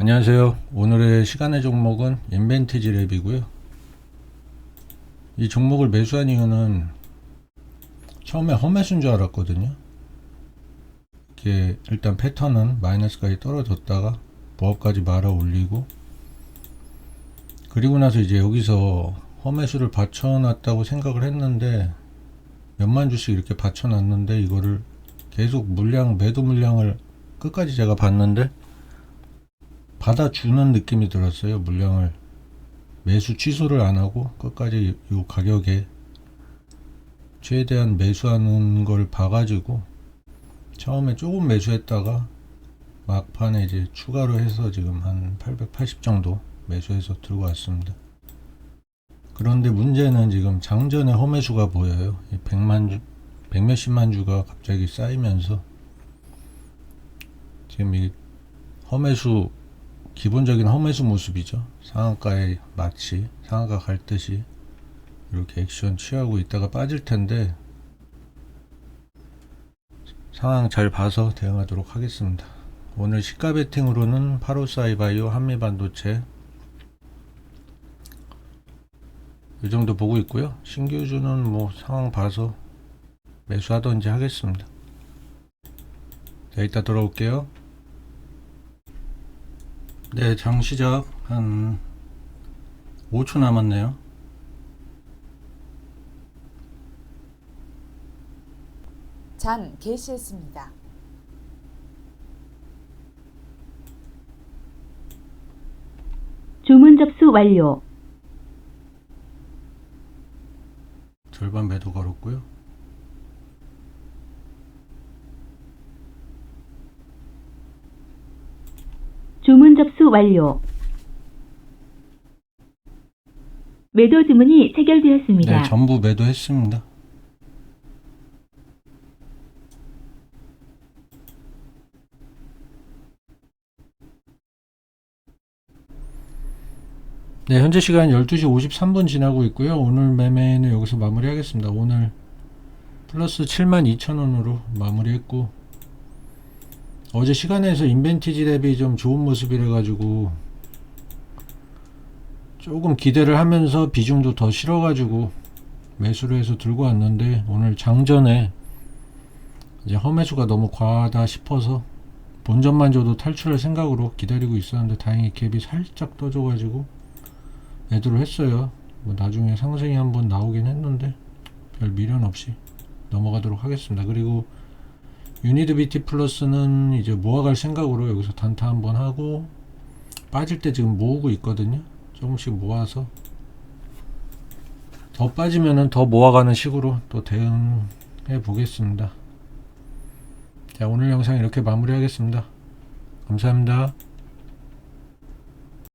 안녕하세요. 오늘의 시간의 종목은 인벤티지 랩이고요. 이 종목을 매수한 이유는 처음에 험매수인 줄 알았거든요. 이게 일단 패턴은 마이너스까지 떨어졌다가 보합까지 말아 올리고 그리고 나서 이제 여기서 험매수를 받쳐놨다고 생각을 했는데 몇만 주씩 이렇게 받쳐놨는데 이거를 계속 물량 매도 물량을 끝까지 제가 봤는데 받아주는 느낌이 들었어요. 물량을 매수 취소를 안 하고 끝까지 이 가격에 최대한 매수하는 걸 봐가지고 처음에 조금 매수했다가 막판에 이제 추가로 해서 지금 한 880 정도 매수해서 들고 왔습니다. 그런데 문제는 지금 장전에 험매수가 보여요. 100만 주, 100 몇십만 주가 갑자기 쌓이면서 지금 이 험매수 기본적인 험매수 모습이죠. 상한가에 마치 상한가 갈 듯이 이렇게 액션 취하고 있다가 빠질 텐데 상황 잘 봐서 대응하도록 하겠습니다. 오늘 시가 베팅으로는 85사이바이오 한미반도체 이 정도 보고 있고요. 신규주는 뭐 상황 봐서 매수하던지 하겠습니다. 자, 이따 돌아올게요. 네, 장 시작 한 5초 남았네요. 장 개시했습니다. 주문 접수 완료. 절반 매도 걸었고요. 주문 접수 완료. 매도 주문이 체결되었습니다. 네, 전부 매도했습니다. 네, 현재 시간 12시 53분 지나고 있고요. 오늘 매매는 여기서 마무리하겠습니다. 오늘 플러스 72,000원으로 마무리했고 어제 시간에서 인벤티지 랩이 좀 좋은 모습이라 가지고 조금 기대를 하면서 비중도 더 실어 가지고 매수를 해서 들고 왔는데 오늘 장전에 이제 험매수가 너무 과하다 싶어서 본전만 줘도 탈출할 생각으로 기다리고 있었는데 다행히 갭이 살짝 떠져 가지고 매도를 했어요. 뭐 나중에 상승이 한번 나오긴 했는데 별 미련 없이 넘어가도록 하겠습니다. 그리고 유니드 BT 플러스는 이제 모아갈 생각으로 여기서 단타 한번 하고 빠질 때 지금 모으고 있거든요. 조금씩 모아서 더 빠지면은 더 모아가는 식으로 또 대응해 보겠습니다. 자, 오늘 영상 이렇게 마무리하겠습니다. 감사합니다.